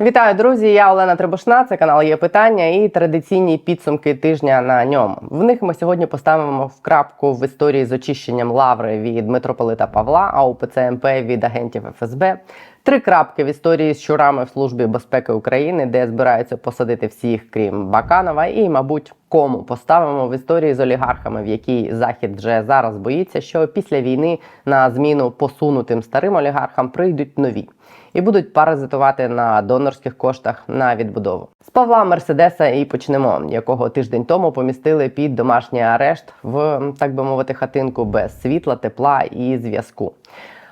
Вітаю, друзі! Я Олена Требушна. Це канал є питання і традиційні підсумки тижня на ньому. В них ми сьогодні поставимо в крапку в історії з очищенням лаври від митрополита Павла, а УПЦ МП від агентів ФСБ. Три крапки в історії з щурами в службі безпеки України, де збираються посадити всіх, крім Баканова, і, мабуть, кому поставимо в історії з олігархами, в якій захід вже зараз боїться, що після війни на зміну посунутим старим олігархам прийдуть нові і будуть паразитувати на донорських коштах на відбудову. З Павла Мерседеса і почнемо, якого тиждень тому помістили під домашній арешт в так би мовити хатинку без світла, тепла і зв'язку.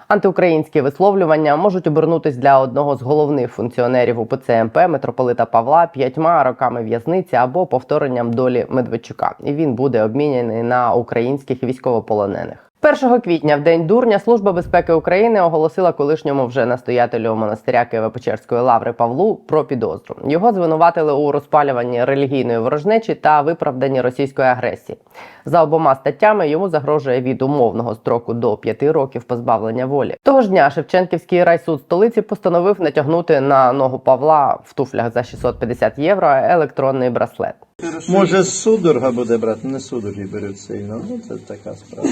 Антиукраїнські висловлювання можуть обернутись для одного з головних функціонерів УПЦ МП митрополита Павла п'ятьма роками в'язниці або повторенням долі Медведчука, і він буде обміняний на українських військовополонених. 1 квітня, в день дурня, Служба безпеки України оголосила колишньому вже настоятелю монастиря Києво-Печерської лаври Павлу про підозру. Його звинуватили у розпалюванні релігійної ворожнечі та виправданні російської агресії. За обома статтями йому загрожує від умовного строку до 5 років позбавлення волі. Того ж дня Шевченківський райсуд столиці постановив натягнути на ногу Павла в туфлях за 650 євро електронний браслет. Може, судорога буде брати, не судороги беруть сильно. Ну, це така справа.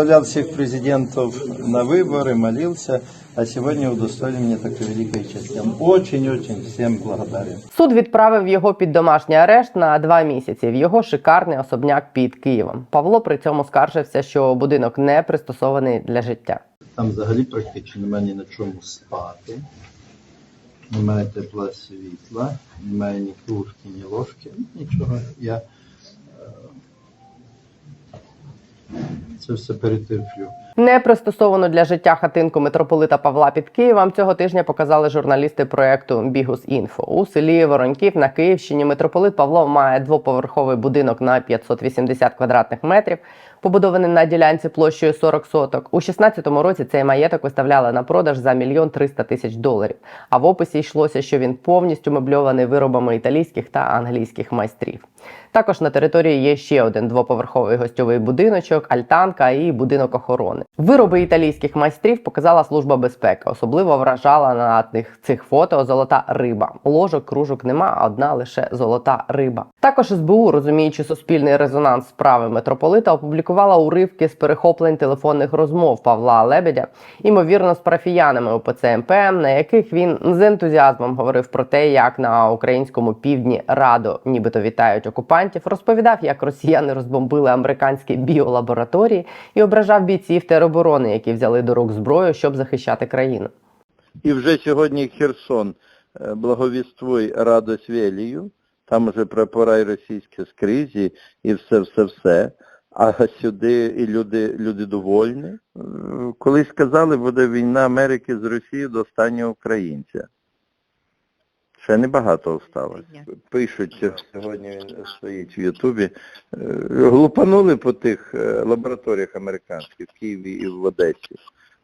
Благословлял всех президентов на выборы, молился, а сегодня удостоили меня такой великой чести. Я Очень-очень всем благодарен. Суд відправив його під домашній арешт на два місяці в його шикарний особняк під Києвом. Павло при цьому скаржився, що будинок не пристосований для життя. Там взагалі практично немає ні на чому спати. Немає тепла світла, немає ні кружки, ні ложки, нічого. Я е, це все перетерплю. Не пристосовану для життя хатинку митрополита Павла під Києвом цього тижня показали журналісти проекту Бігус Інфо у селі Вороньків на Київщині. Митрополит Павло має двоповерховий будинок на 580 квадратних метрів, побудований на ділянці площею 40 соток. У 16-му році цей маєток виставляли на продаж за мільйон 300 тисяч доларів. А в описі йшлося, що він повністю мебльований виробами італійських та англійських майстрів. Також на території є ще один двоповерховий гостьовий будиночок, альтанка і будинок охорони. Вироби італійських майстрів показала служба безпеки. Особливо вражала на цих фото золота риба. Ложок, кружок нема, одна лише золота риба. Також СБУ, розуміючи суспільний резонанс справи митрополита, опублікувала уривки з перехоплень телефонних розмов Павла Лебедя, ймовірно, з парафіянами УПЦ МП, на яких він з ентузіазмом говорив про те, як на українському півдні радо, нібито вітають окупантів, розповідав, як росіяни розбомбили американські біолабораторії і ображав бійців тероборони, які взяли до рук зброю, щоб захищати країну. І вже сьогодні Херсон е, благовіствуй радость Велію, там вже прапора і російські скрізі, і все-все-все. А сюди і люди, люди довольні. Е, Колись сказали, буде війна Америки з Росією до останнього українця. Ще небагато осталось. Пишуть, сьогодні він стоїть в Ютубі. е, Глупанули по тих е, лабораторіях американських в Києві і в Одесі,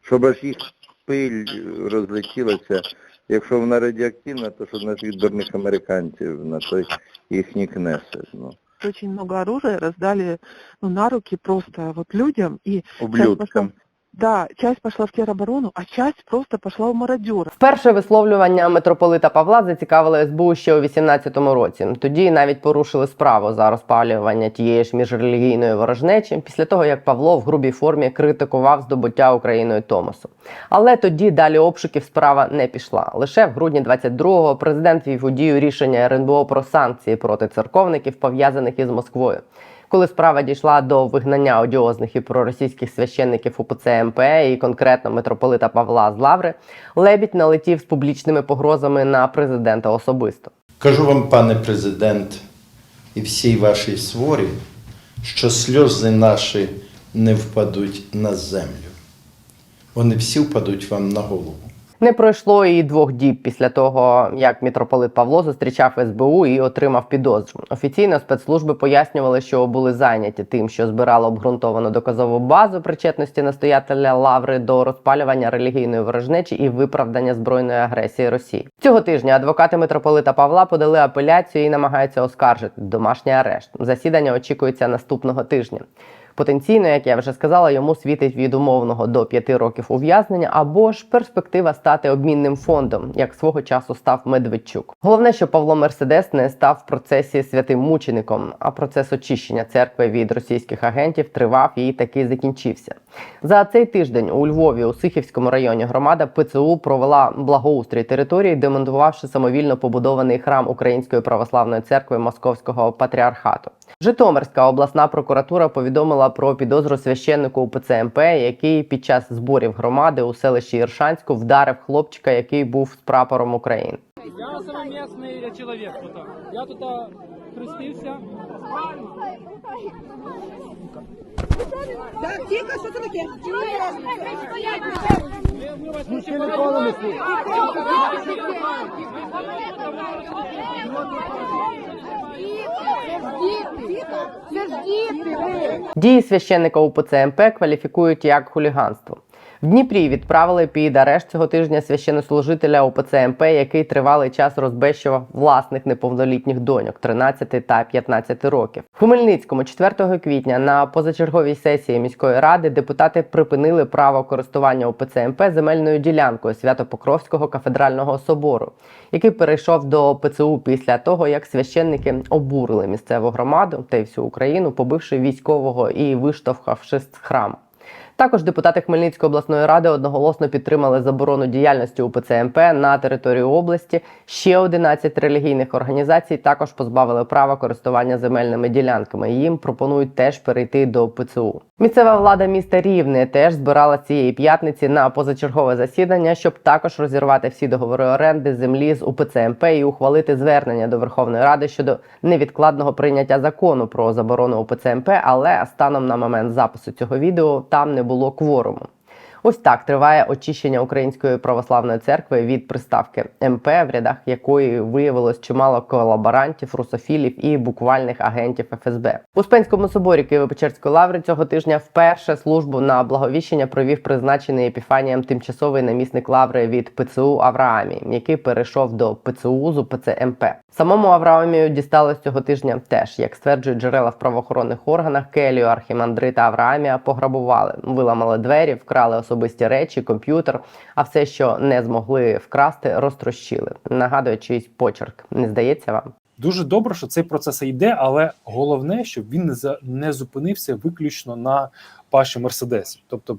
щоб аж їх пиль розлетілася. Якщо вона радіоактивна, то що на тих дурних американців, на той їхній кнесет. Ну, очень много оружия раздали ну, на руки просто вот людям. И ублюдкам. Да, часть пошла в тероборону, а часть просто пошла в мародера. Вперше висловлювання митрополита Павла зацікавили СБУ ще у 18-му році. Тоді навіть порушили справу за розпалювання тієї ж міжрелігійної ворожнечі після того, як Павло в грубій формі критикував здобуття Україною Томосу. Але тоді далі обшуків справа не пішла. Лише в грудні 22-го президент вів у дію рішення РНБО про санкції проти церковників, пов'язаних із Москвою. Коли справа дійшла до вигнання одіозних і проросійських священників УПЦ МП і конкретно митрополита Павла з Лаври, Лебідь налетів з публічними погрозами на президента особисто. Кажу вам, пане президент, і всій вашій сворі, що сльози наші не впадуть на землю. Вони всі впадуть вам на голову. Не пройшло і двох діб після того, як митрополит Павло зустрічав СБУ і отримав підозру. Офіційно спецслужби пояснювали, що були зайняті тим, що збирало обґрунтовану доказову базу причетності настоятеля лаври до розпалювання релігійної ворожнечі і виправдання збройної агресії Росії. Цього тижня адвокати митрополита Павла подали апеляцію і намагаються оскаржити домашній арешт. Засідання очікується наступного тижня. Потенційно, як я вже сказала, йому світить від умовного до 5 років ув'язнення або ж перспектива стати обмінним фондом, як свого часу став Медведчук. Головне, що Павло Мерседес не став в процесі святим мучеником, а процес очищення церкви від російських агентів тривав і таки закінчився. За цей тиждень у Львові у Сихівському районі громада ПЦУ провела благоустрій території, демонтувавши самовільно побудований храм Української православної церкви Московського патріархату. Житомирська обласна прокуратура повідомила про підозру священнику УПЦ МП, який під час зборів громади у селищі Іршанську вдарив хлопчика, який був з прапором України. Я человек чоловік. Я тут хрестився. Так, тихо, що це таке? Ми, вас не ви. Дії священника УПЦ МП кваліфікують як хуліганство. В Дніпрі відправили під арешт цього тижня священнослужителя УПЦ МП, який тривалий час розбещував власних неповнолітніх доньок 13 та 15 років. В Хмельницькому 4 квітня на позачерговій сесії міської ради депутати припинили право користування УПЦ МП земельною ділянкою Свято-Покровського кафедрального собору, який перейшов до ПЦУ після того, як священники обурили місцеву громаду та й всю Україну, побивши військового і виштовхавши з храму. Також депутати Хмельницької обласної ради одноголосно підтримали заборону діяльності УПЦ МП на території області. Ще 11 релігійних організацій також позбавили права користування земельними ділянками. Їм пропонують теж перейти до ПЦУ. Місцева влада міста Рівне теж збирала цієї п'ятниці на позачергове засідання, щоб також розірвати всі договори оренди землі з УПЦ МП і ухвалити звернення до Верховної Ради щодо невідкладного прийняття закону про заборону УПЦ МП, але станом на момент запису цього відео там не було кворуму. Ось так триває очищення Української православної церкви від приставки МП, в рядах якої виявилось чимало колаборантів, русофілів і буквальних агентів ФСБ. У Успенському соборі Києво-Печерської лаври цього тижня вперше службу на благовіщення провів призначений епіфанієм тимчасовий намісник лаври від ПЦУ Авраамі, який перейшов до ПЦУ з УПЦ МП. Самому Авраамію дісталось цього тижня теж, як стверджують джерела в правоохоронних органах, Келію, архімандрита Авраамія пограбували, виламали двері, вкрали особисті речі, комп'ютер, а все, що не змогли вкрасти, розтрощили. Нагадує чийсь почерк. Не здається вам? Дуже добре, що цей процес йде, але головне, щоб він не за не зупинився виключно на паші Мерседесі. Тобто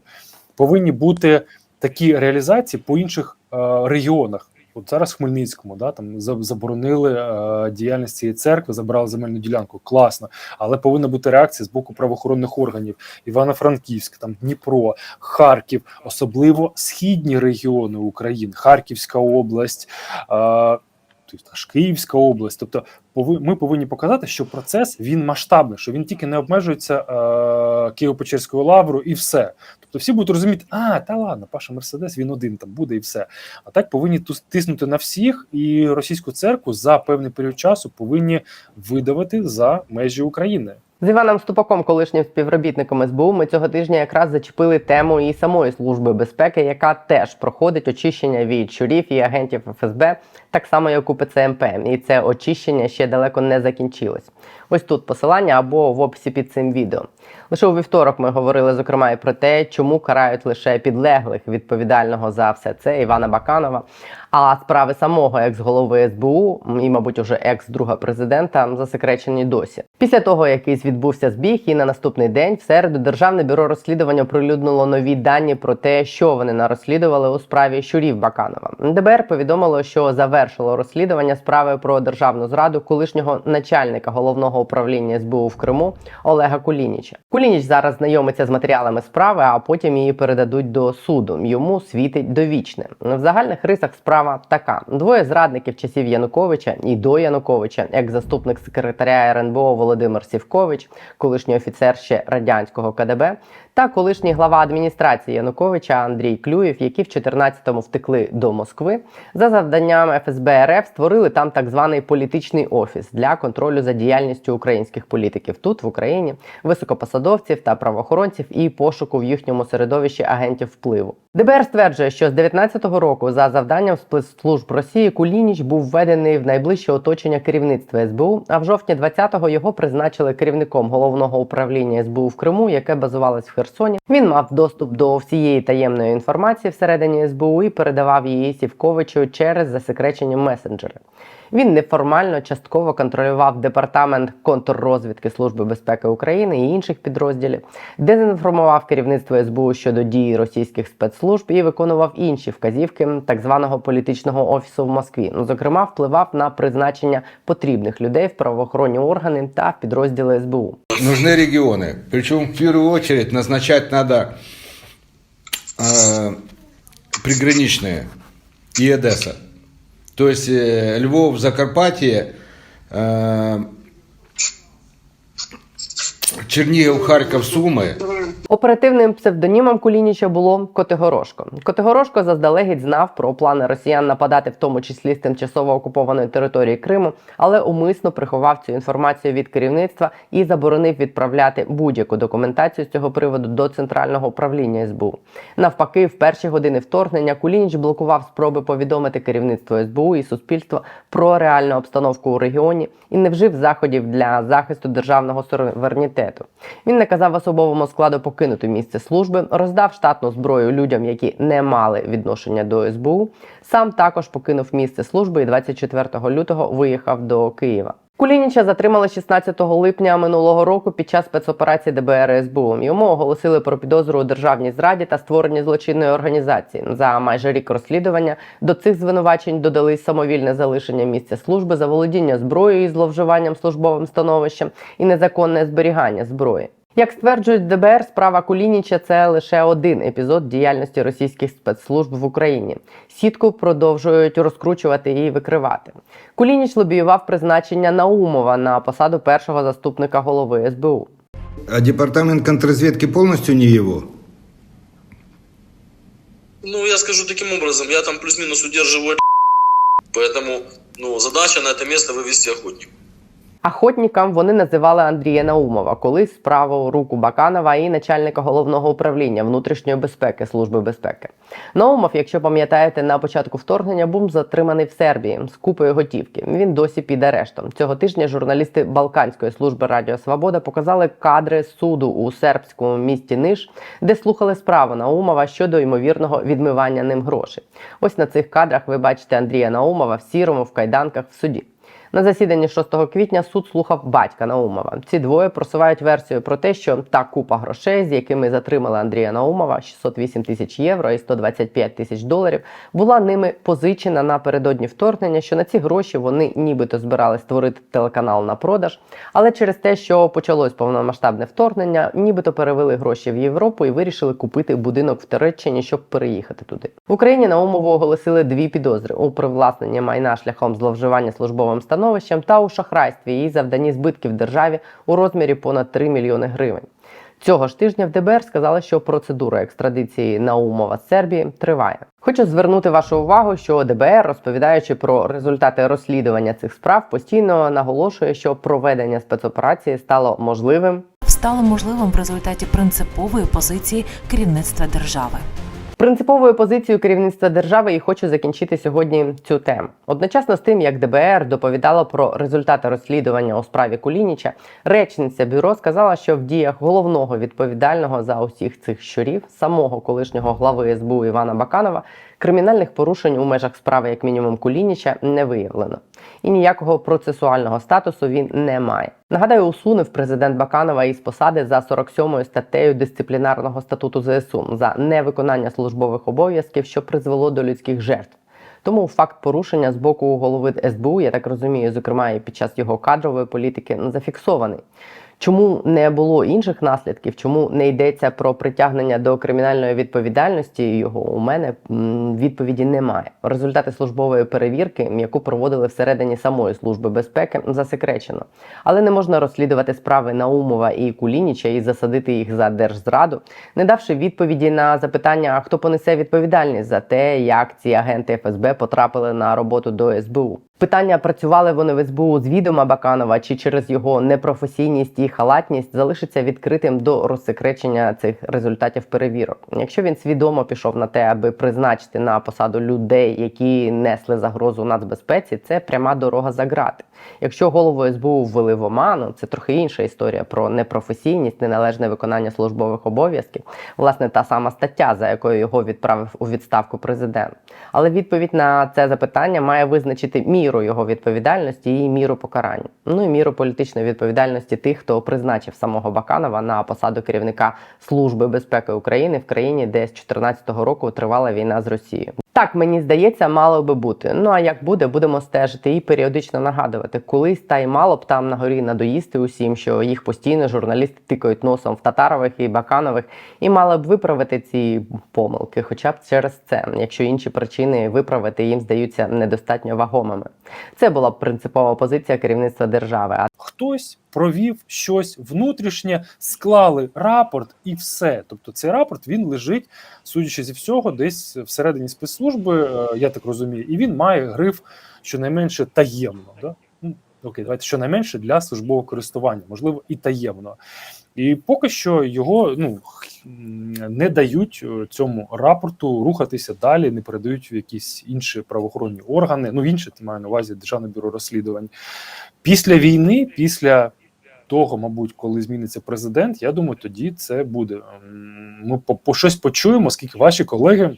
повинні бути такі реалізації по інших е, регіонах. От зараз в Хмельницькому, да, там заборонили е, діяльність цієї церкви, забрали земельну ділянку. Класно, але повинна бути реакція з боку правоохоронних органів. Івано-Франківськ, там Дніпро, Харків, особливо східні регіони України, Харківська область. Е, тобто аж Київська область. Тобто, ми повинні показати, що процес він масштабний, що він тільки не обмежується е, Києво-Печерською лаврою і все. Тобто всі будуть розуміти, а та ладно, Паша Мерседес, він один там буде і все. А так повинні тиснути на всіх, і російську церкву за певний період часу повинні видавати за межі України. З Іваном Ступаком, колишнім співробітником СБУ, ми цього тижня якраз зачепили тему і самої служби безпеки, яка теж проходить очищення від щурів і агентів ФСБ, так само як у ПЦМП. І це очищення ще далеко не закінчилось. Ось тут посилання або в описі під цим відео. Лише у вівторок ми говорили зокрема і про те, чому карають лише підлеглих відповідального за все це Івана Баканова. А справи самого екс-голови СБУ і, мабуть, уже екс-друга президента засекречені досі. Після того, якийсь відбувся збіг, і на наступний день в середу Державне бюро розслідування оприлюднило нові дані про те, що вони нарозслідували у справі щурів Баканова. ДБР повідомило, що завершило розслідування справи про державну зраду колишнього начальника головного управління СБУ в Криму Олега Кулініча. Кулініч зараз знайомиться з матеріалами справи, а потім її передадуть до суду. Йому світить довічне. В загальних рисах справа така: двоє зрадників часів Януковича і до Януковича, як заступник секретаря РНБО Володимир Сівкович, колишній офіцер ще радянського КДБ, та колишній глава адміністрації Януковича Андрій Клюєв, які в 14-му втекли до Москви. За завданням ФСБ РФ створили там так званий політичний офіс для контролю за діяльністю українських політиків тут в Україні, високопосадовців та правоохоронців і пошуку в їхньому середовищі агентів впливу. ДБР стверджує, що з 19-го року за завданням спецслужб Росії Кулініч був введений в найближче оточення керівництва СБУ. А в жовтні 20-го його призначили керівником головного управління СБУ в Криму, яке базувалось в Херсоні. Він мав доступ до всієї таємної інформації всередині СБУ і передавав її Сівковичу через засекречені месенджери. Він неформально частково контролював департамент контррозвідки Служби безпеки України і інших підрозділів, дезінформував керівництво СБУ щодо дії російських спецслужб і виконував інші вказівки так званого політичного офісу в Москві. Ну, зокрема, впливав на призначення потрібних людей в правоохоронні органи та в підрозділи СБУ. Нужны регионы. Причем в первую очередь назначать надо э, приграничные и Одесса. То есть э, Львов, Закарпатье, Чернигов, Харьков, Сумы. Оперативним псевдонімом Кулініча було Котигорошко. Котигорошко заздалегідь знав про плани росіян нападати, в тому числі з тимчасово окупованої території Криму, але умисно приховав цю інформацію від керівництва і заборонив відправляти будь-яку документацію з цього приводу до центрального управління СБУ. Навпаки, в перші години вторгнення Кулініч блокував спроби повідомити керівництво СБУ і суспільство про реальну обстановку у регіоні і не вжив заходів для захисту державного суверенітету. Він наказав особовому складу покинути місце служби, роздав штатну зброю людям, які не мали відношення до СБУ. Сам також покинув місце служби і 24 лютого виїхав до Києва. Кулініча затримали 16 липня минулого року під час спецоперації ДБР СБУ. Йому оголосили про підозру у державній зраді та створенні злочинної організації. За майже рік розслідування до цих звинувачень додались самовільне залишення місця служби, заволодіння зброєю і зловживанням службовим становищем і незаконне зберігання зброї. Як стверджують ДБР, справа Кулініча це лише один епізод діяльності російських спецслужб в Україні. Сітку продовжують розкручувати і викривати. Кулініч лобіював призначення Наумова на посаду першого заступника голови СБУ. А департамент контрразведки полностью не его? Ну, я скажу таким образом, я там плюс-минус удерживаю поэтому, ну, задача на это место вывести охотник. Охотникам вони називали Андрія Наумова, колись праву руку Баканова і начальника головного управління внутрішньої безпеки Служби безпеки. Наумов, якщо пам'ятаєте, на початку вторгнення був затриманий в Сербії з купою готівки. Він досі під арештом. Цього тижня журналісти Балканської служби Радіо Свобода показали кадри суду у сербському місті Ниш, де слухали справу Наумова щодо ймовірного відмивання ним грошей. Ось на цих кадрах ви бачите Андрія Наумова в сірому в кайданках в суді. На засіданні 6 квітня суд слухав батька Наумова. Ці двоє просувають версію про те, що та купа грошей, з якими затримали Андрія Наумова, 608 тисяч євро і 125 тисяч доларів, була ними позичена напередодні вторгнення. Що на ці гроші вони нібито збирали створити телеканал на продаж, але через те, що почалось повномасштабне вторгнення, нібито перевели гроші в Європу і вирішили купити будинок в Туреччині, щоб переїхати туди. В Україні Наумову оголосили дві підозри у привласненні майна шляхом зловживання службовим становищем та у шахрайстві і завданні збитків державі у розмірі понад 3 мільйони гривень. Цього ж тижня в ДБР сказали, що процедура екстрадиції Наумова з Сербії триває. Хочу звернути вашу увагу, що ДБР, розповідаючи про результати розслідування цих справ, постійно наголошує, що проведення спецоперації стало можливим стало можливим в результаті принципової позиції керівництва держави. Принциповою позицією керівництва держави і хочу закінчити сьогодні цю тему. Одночасно з тим, як ДБР доповідало про результати розслідування у справі Кулініча, речниця бюро сказала, що в діях головного відповідального за усіх цих щурів, самого колишнього глави СБУ Івана Баканова, кримінальних порушень у межах справи, як мінімум, Кулініча, не виявлено. І ніякого процесуального статусу він не має. Нагадаю, усунув президент Баканова із посади за 47 статтею дисциплінарного статуту ЗСУ за невиконання службових обов'язків, що призвело до людських жертв. Тому факт порушення з боку голови СБУ, я так розумію, зокрема і під час його кадрової політики, зафіксований. Чому не було інших наслідків? Чому не йдеться про притягнення до кримінальної відповідальності? Його у мене відповіді немає. Результати службової перевірки, яку проводили всередині самої служби безпеки, засекречено. Але не можна розслідувати справи Наумова і Кулініча і засадити їх за держзраду, не давши відповіді на запитання, хто понесе відповідальність за те, як ці агенти ФСБ потрапили на роботу до СБУ. Питання, працювали вони в СБУ з відома Баканова чи через його непрофесійність і халатність, залишиться відкритим до розсекречення цих результатів перевірок. Якщо він свідомо пішов на те, аби призначити на посаду людей, які несли загрозу нацбезпеці, це пряма дорога за грати. Якщо голову СБУ ввели в оману, це трохи інша історія про непрофесійність, неналежне виконання службових обов'язків. Власне, та сама стаття, за якою його відправив у відставку президент. Але відповідь на це запитання має визначити міру його відповідальності і міру покарання. Ну і міру політичної відповідальності тих, хто призначив самого Баканова на посаду керівника Служби безпеки України в країні, де з 2014 року тривала війна з Росією. Так мені здається, мало би бути. Ну а як буде, будемо стежити і періодично нагадувати. Колись та й мало б там на горі надоїсти усім, що їх постійно журналісти тикають носом в Татарових і Баканових, і мали б виправити ці помилки, хоча б через це, якщо інші причини виправити їм здаються недостатньо вагомими. Це була б принципова позиція керівництва держави. А Хтось провів щось внутрішнє, склали рапорт і все. Тобто цей рапорт він лежить, судячи зі всього, десь всередині спецслужби, е, я так розумію, і він має гриф щонайменше таємно. Да? Ну, Окей, давайте щонайменше для службового користування, можливо, і таємно. І поки що його ну не дають е, цьому рапорту рухатися далі, не передають в якісь інші правоохоронні органи. Ну, інші це маю на увазі Державне бюро розслідувань. Після війни, після того, мабуть, коли зміниться президент, я думаю, тоді це буде. Ми по, по щось почуємо, оскільки ваші колеги.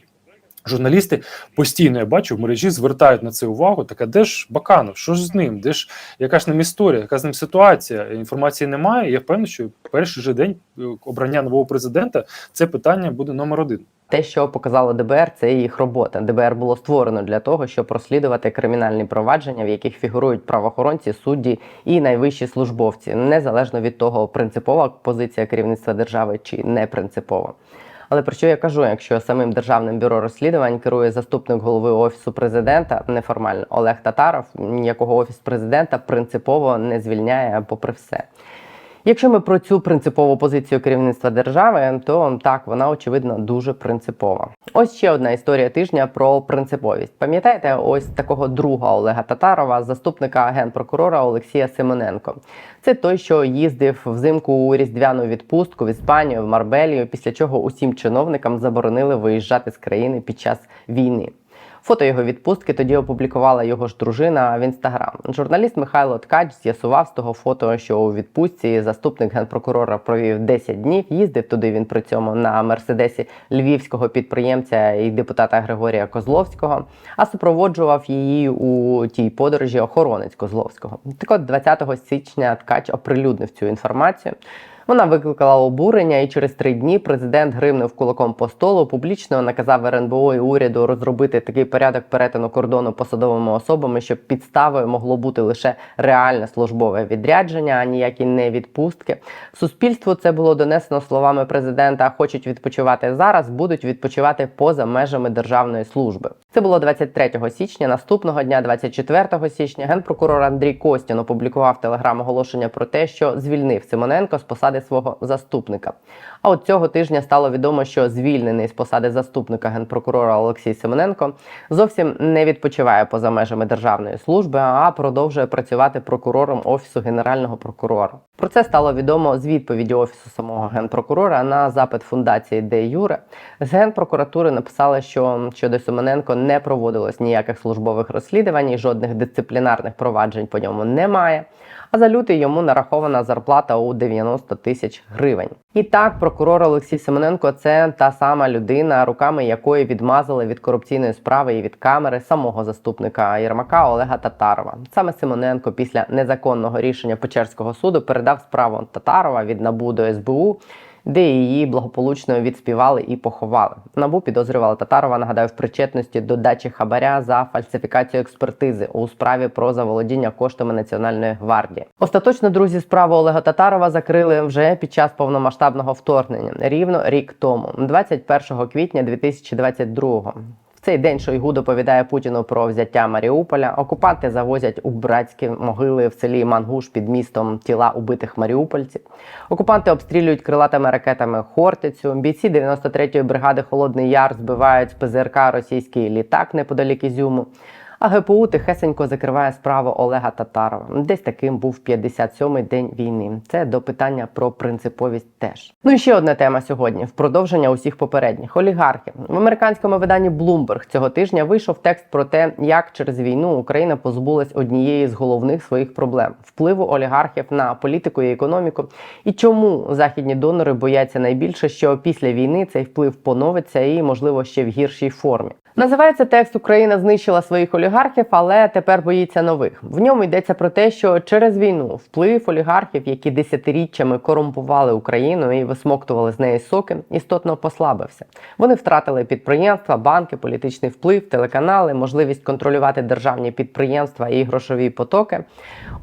Журналісти постійно я бачу в мережі звертають на це увагу. Так а де ж Баканов? Що ж з ним? Де ж яка ж ним історія? Яка з ним ситуація? Інформації немає. Я впевнений, що перший же день е, обрання нового президента це питання буде номер один. те, що показало ДБР, це їх робота. ДБР було створено для того, щоб розслідувати кримінальні провадження, в яких фігурують правоохоронці, судді і найвищі службовці, незалежно від того, принципова позиція керівництва держави чи не принципова. Але про що я кажу, якщо самим державним бюро розслідувань керує заступник голови офісу президента неформально Олег Татаров, якого офіс президента принципово не звільняє, попри все. Якщо ми про цю принципову позицію керівництва держави, то так вона очевидно дуже принципова. Ось ще одна історія тижня про принциповість. Пам'ятаєте, ось такого друга Олега Татарова, заступника генпрокурора Олексія Симоненко. Це той, що їздив взимку у різдвяну відпустку в Іспанію, в Марбелію, після чого усім чиновникам заборонили виїжджати з країни під час війни. Фото його відпустки тоді опублікувала його ж дружина в інстаграм. Журналіст Михайло Ткач з'ясував з того фото, що у відпустці заступник генпрокурора провів 10 днів. Їздив туди він при цьому на мерседесі львівського підприємця і депутата Григорія Козловського, а супроводжував її у тій подорожі охоронець Козловського. Так от 20 січня Ткач оприлюднив цю інформацію. Вона викликала обурення, і через три дні президент гримнув кулаком по столу, публічно наказав РНБО і уряду розробити такий порядок перетину кордону посадовими особами, щоб підставою могло бути лише реальне службове відрядження, а ніякі не відпустки. Суспільству це було донесено словами президента: хочуть відпочивати зараз, будуть відпочивати поза межами державної служби. Це було 23 січня. Наступного дня, 24 січня, генпрокурор Андрій Костін опублікував телеграм-оголошення про те, що звільнив Симоненко з посади свого заступника. А от цього тижня стало відомо, що звільнений з посади заступника генпрокурора Олексій Симоненко зовсім не відпочиває поза межами державної служби, а продовжує працювати прокурором офісу генерального прокурора. Про це стало відомо з відповіді офісу самого генпрокурора на запит фундації Де Юре. З генпрокуратури написали, що щодо Симоненко не проводилось ніяких службових розслідувань, і жодних дисциплінарних проваджень по ньому немає. А за лютий йому нарахована зарплата у 90 тисяч гривень. І так, прокурор Олексій Семененко це та сама людина, руками якої відмазали від корупційної справи і від камери самого заступника Єрмака Олега Татарова. Саме Симоненко після незаконного рішення Печерського суду передав справу Татарова від НАБУ до СБУ де її благополучно відспівали і поховали. Набу підозрювала Татарова, нагадаю, в причетності до дачі хабаря за фальсифікацію експертизи у справі про заволодіння коштами Національної гвардії. Остаточно друзі справу Олега Татарова закрили вже під час повномасштабного вторгнення рівно рік тому, 21 квітня 2022 цей день Шойгу доповідає Путіну про взяття Маріуполя. Окупанти завозять у братські могили в селі Мангуш під містом тіла убитих маріупольців. Окупанти обстрілюють крилатими ракетами Хортицю. Бійці 93-ї бригади Холодний Яр збивають з ПЗРК російський літак неподалік Ізюму. А ГПУ тихесенько закриває справу Олега Татарова. Десь таким був 57-й день війни. Це до питання про принциповість теж. Ну і ще одна тема сьогодні: в продовження усіх попередніх олігархів в американському виданні Bloomberg цього тижня вийшов текст про те, як через війну Україна позбулась однієї з головних своїх проблем впливу олігархів на політику і економіку, і чому західні донори бояться найбільше, що після війни цей вплив поновиться і, можливо, ще в гіршій формі. Називається текст Україна знищила своїх олігархів, але тепер боїться нових. В ньому йдеться про те, що через війну вплив олігархів, які десятиріччями корумпували Україну і висмоктували з неї соки, істотно послабився. Вони втратили підприємства, банки, політичний вплив, телеканали, можливість контролювати державні підприємства і грошові потоки.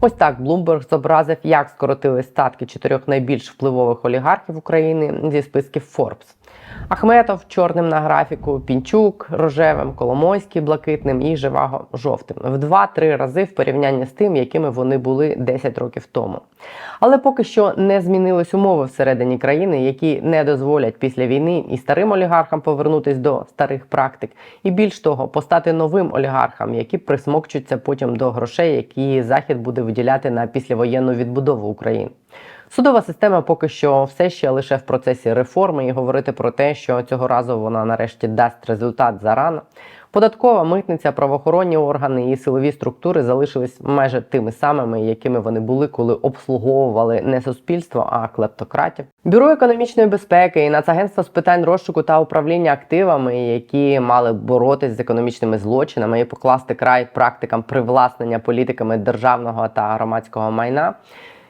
Ось так Bloomberg зобразив, як скоротили статки чотирьох найбільш впливових олігархів України зі списків Forbes. Ахметов чорним на графіку, Пінчук рожевим, Коломойський блакитним і Живаго жовтим в 2-3 рази в порівнянні з тим, якими вони були 10 років тому. Але поки що не змінились умови всередині країни, які не дозволять після війни і старим олігархам повернутись до старих практик, і більш того, постати новим олігархам, які присмокчуться потім до грошей, які захід буде виділяти на післявоєнну відбудову України. Судова система поки що все ще лише в процесі реформи, і говорити про те, що цього разу вона нарешті дасть результат зарано. Податкова митниця, правоохоронні органи і силові структури залишились майже тими самими, якими вони були, коли обслуговували не суспільство, а клептократів. Бюро економічної безпеки і Нацагентство з питань розшуку та управління активами, які мали боротись з економічними злочинами і покласти край практикам привласнення політиками державного та громадського майна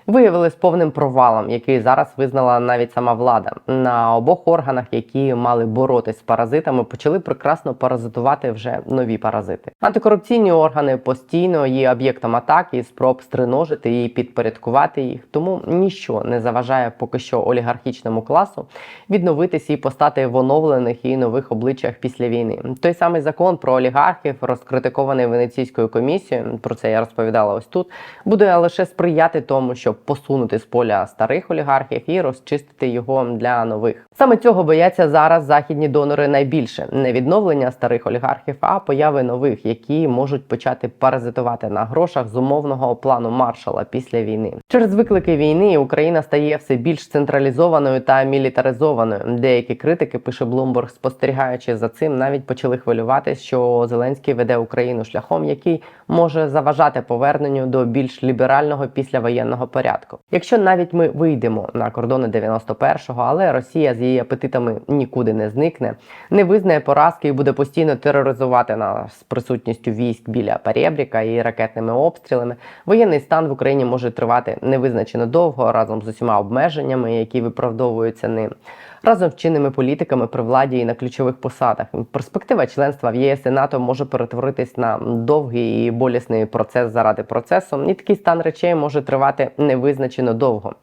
виявились повним провалом, який зараз визнала навіть сама влада. На обох органах, які мали боротись з паразитами, почали прекрасно паразитувати вже нові паразити. Антикорупційні органи постійно є об'єктом атаки, спроб стриножити і підпорядкувати їх. Тому ніщо не заважає поки що олігархічному класу відновитись і постати в оновлених і нових обличчях після війни. Той самий закон про олігархів, розкритикований Венеційською комісією, про це я розповідала ось тут, буде лише сприяти тому, щоб посунути з поля старих олігархів і розчистити його для нових. Саме цього бояться зараз західні донори найбільше не відновлення старих олігархів, а появи нових, які можуть почати паразитувати на грошах з умовного плану маршала після війни. Через виклики війни Україна стає все більш централізованою та мілітаризованою. Деякі критики, пише Bloomberg, спостерігаючи за цим, навіть почали хвилюватись, що Зеленський веде Україну шляхом, який може заважати поверненню до більш ліберального післявоєнного порядку. Якщо навіть ми вийдемо на кордони 91-го, але Росія з її апетитами нікуди не зникне, не визнає поразки і буде постійно тероризувати нас присутністю військ біля Перебріка і ракетними обстрілами. Воєнний стан в Україні може тривати невизначено довго разом з усіма обмеженнями, які виправдовуються ним. Разом з чинними політиками при владі і на ключових посадах перспектива членства в ЄС і НАТО може перетворитись на довгий і болісний процес заради процесу, і такий стан речей може тривати невизначено довго.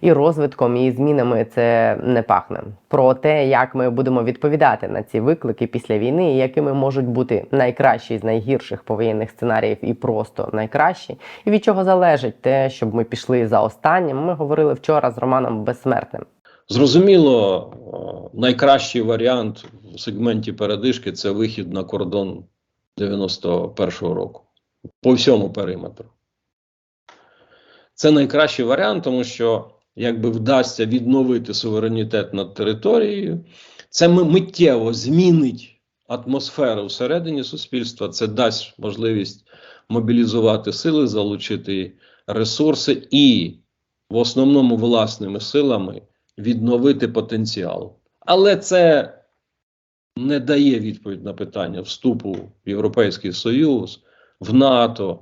І розвитком, і змінами це не пахне. Про те, як ми будемо відповідати на ці виклики після війни, і якими можуть бути найкращі з найгірших повоєнних сценаріїв, і просто найкращі, і від чого залежить те, щоб ми пішли за останнім. Ми говорили вчора з Романом Безсмертним. Зрозуміло, найкращий варіант в сегменті передишки це вихід на кордон 91-го року по всьому периметру. Це найкращий варіант, тому що якби вдасться відновити суверенітет над територією, це миттєво змінить атмосферу всередині суспільства, це дасть можливість мобілізувати сили, залучити ресурси і в основному власними силами відновити потенціал. Але це не дає відповідь на питання вступу в Європейський Союз, в НАТО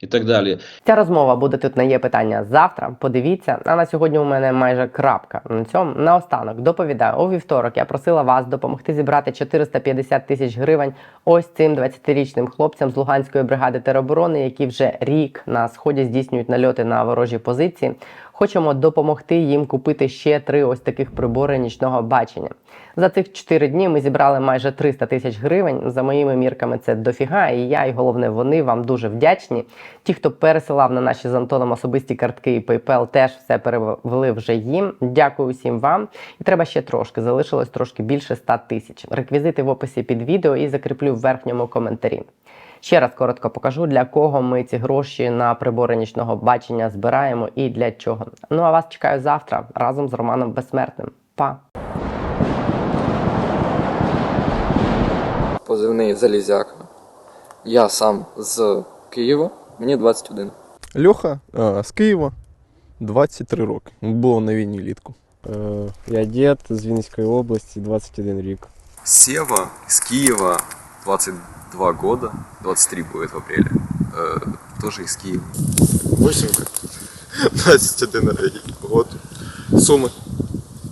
і так далі. Ця розмова буде тут на є питання завтра. Подивіться. А на сьогодні у мене майже крапка. На цьому наостанок доповідаю у вівторок. Я просила вас допомогти зібрати 450 тисяч гривень ось цим 20-річним хлопцям з Луганської бригади тероборони, які вже рік на сході здійснюють нальоти на ворожі позиції. Хочемо допомогти їм купити ще три ось таких прибори нічного бачення. За цих 4 дні ми зібрали майже 300 тисяч гривень. За моїми мірками, це дофіга. І я, і головне, вони вам дуже вдячні. Ті, хто пересилав на наші з Антоном особисті картки і PayPal, теж все перевели вже їм. Дякую всім вам. І треба ще трошки. Залишилось трошки більше 100 тисяч. Реквізити в описі під відео і закріплю в верхньому коментарі. Ще раз коротко покажу, для кого ми ці гроші на прибори нічного бачення збираємо і для чого. Ну а вас чекаю завтра разом з Романом Безсмертним. Па! Позивний Залізяк. Я сам з Києва, мені 21. Льоха а, з Києва, 23 роки. Було на війні літку. Я дід з Вінницької області, 21 рік. Сева з Києва, 22 года, 23 будет в апреле. тоже из Киева. Восемька, 21 год. Суми.